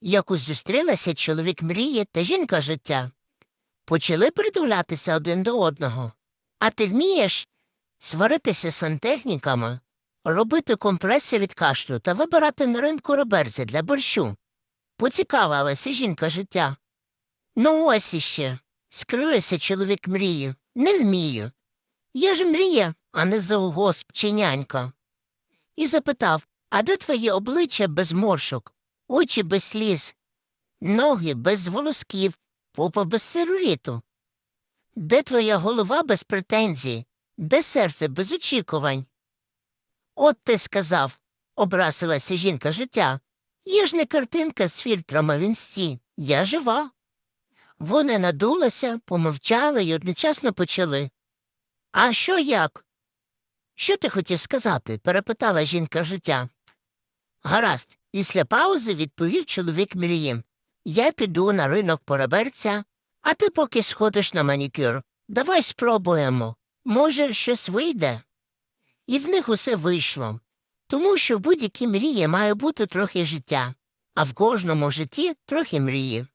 якось зустрілася чоловік мрії та жінка життя. Почали придивлятися один до одного. А ти вмієш сваритися з сантехніками, робити компреси від кашлю та вибирати на ринку реберці для борщу. Поцікавилася жінка життя. Ну ось іще. Скрився чоловік мрію. Не вмію. Я ж мрія, а не завгосп чи нянька. І запитав, а де твоє обличчя без моршок, очі без сліз, ноги без волосків, попа без целюліту? Де твоя голова без претензій, де серце без очікувань? От ти сказав, обрасилася жінка життя. Є ж не картинка з фільтрами в інсті, я жива. Вони надулися, помовчали й одночасно почали. А що як? Що ти хотів сказати? перепитала жінка життя. Гаразд, після паузи відповів чоловік мрії. Я піду на ринок пораберця, а ти поки сходиш на манікюр. Давай спробуємо. Може, щось вийде. І в них усе вийшло. Тому що в будь-якій мрії має бути трохи життя, а в кожному житті трохи мрії.